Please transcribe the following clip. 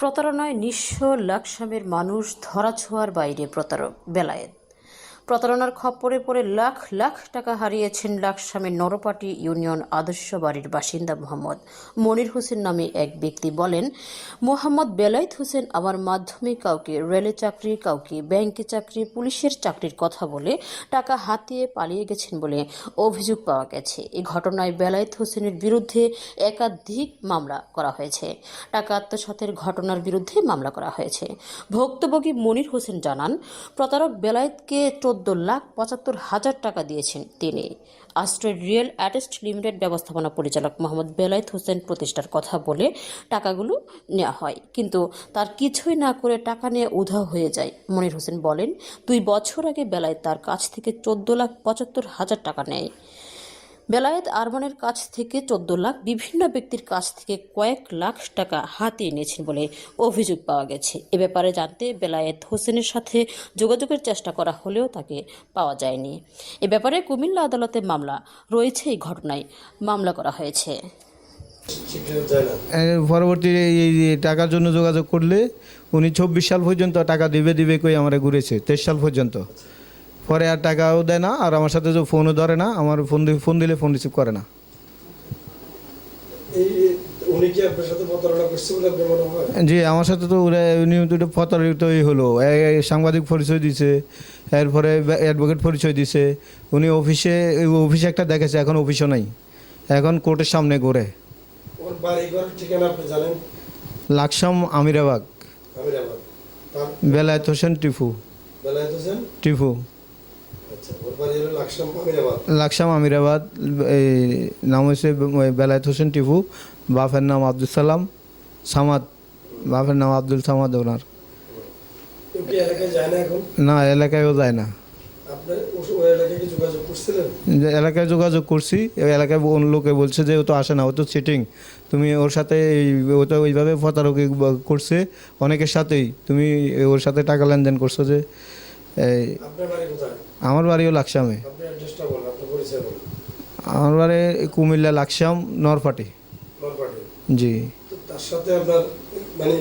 প্রতারণায় নিঃস্ব লাকসামের মানুষ ধরাছোঁয়ার বাইরে প্রতারক বেলায়েত। প্রতারণার খপ্পরে পড়ে লাখ লাখ টাকা হারিয়েছেন লাকসামের নরপাটি ইউনিয়ন আদর্শ বাড়ির বাসিন্দা মোহাম্মদ মনির হোসেন নামে এক ব্যক্তি বলেন, মোহাম্মদ বেলায়েত হোসেন আমার মাধ্যমে কাউকে রেলে চাকরি, কাউকে ব্যাংকে চাকরি, পুলিশের চাকরির কথা বলে টাকা হাতিয়ে পালিয়ে গেছেন বলে অভিযোগ পাওয়া গেছে। এই ঘটনায় বেলায়েত হোসেনের বিরুদ্ধে একাধিক মামলা করা হয়েছে। টাকা আত্মসাতের ঘটনার বিরুদ্ধে মামলা করা হয়েছে। ভুক্তভোগী মনির হোসেন জানান, প্রতারক বেলায়েতকে চোদ্দ লাখ পঁচাত্তর হাজার টাকা দিয়েছেন তিনি। আশ্রয় রিয়েল অ্যাটেস্ট লিমিটেড ব্যবস্থাপনা পরিচালক মোহাম্মদ বেলায়েত হোসেন প্রতিষ্ঠার কথা বলে টাকাগুলো নেওয়া হয়। কিন্তু তার কিছুই না করে টাকা নিয়ে উধাও হয়ে যায়, মনির হোসেন বলেন। দুই বছর আগে বেলায় তার কাছ থেকে চোদ্দ লাখ পঁচাত্তর হাজার টাকা নেয়। বেলায়েত আরমানের কাছ থেকে চোদ্দ লাখ, বিভিন্ন ব্যক্তির কাছ থেকে কয়েক লাখ টাকা হাতিয়ে নিয়েছেন বলে অভিযোগ পাওয়া গেছে। এ ব্যাপারে জানতে বেলায়েত হোসেনের সাথে যোগাযোগের চেষ্টা করা হলেও তাকে পাওয়া যায়নি। এ ব্যাপারে কুমিল্লা আদালতে মামলা রয়েছে, এই ঘটনায় মামলা করা হয়েছে। পরবর্তী এই টাকার জন্য যোগাযোগ করলে উনি চব্বিশ সাল পর্যন্ত টাকা দিবে দিবে কই আমার ঘুরেছে, তেইশ সাল পর্যন্ত। পরে আর টাকাও দেয় না আর আমার সাথে যে ফোনও ধরে না আমার ফোন ফোন দিলে ফোন রিসিভ করে না। জি আমার সাথে তো নিয়মিত প্রতারিতই হলো। সাংবাদিক পরিচয় দিছে এরপরে অ্যাডভোকেট পরিচয় দিছে। উনি অফিসে অফিসে একটা দেখেছে এখন অফিসও নাই। এখন কোর্টের সামনে ঘুরে। লাকসাম আমিরাবাগ। বেলায়েত হোসেন টিফু বেলায়েত হোসেন? টিফু আচ্ছা ওর বাড়ি হলো লাকসাম আমিরাবাদ। এই নাম হচ্ছে বেলায়েত হোসেন টিপু বাপের নাম আব্দুল সালাম সামাদ বাপের নাম আব্দুল সামাদ ওনার। না এলাকায়ও যায় না। এলাকায় যোগাযোগ করছি এলাকায় অন্য লোকে বলছে যে ও তো আসে না ও তো চিটিং তুমি ওর সাথে ও তো ওইভাবে প্রতারকি করছে অনেকের সাথেই। তুমি ওর সাথে টাকা লেনদেন করছ যে এই আপনার বাড়ি কোথায়? আমার বাড়িও লাকসামে। আমার বাড়ি কুমিল্লা লাকসাম নরপাটি জি। তার সাথে আপনার মানে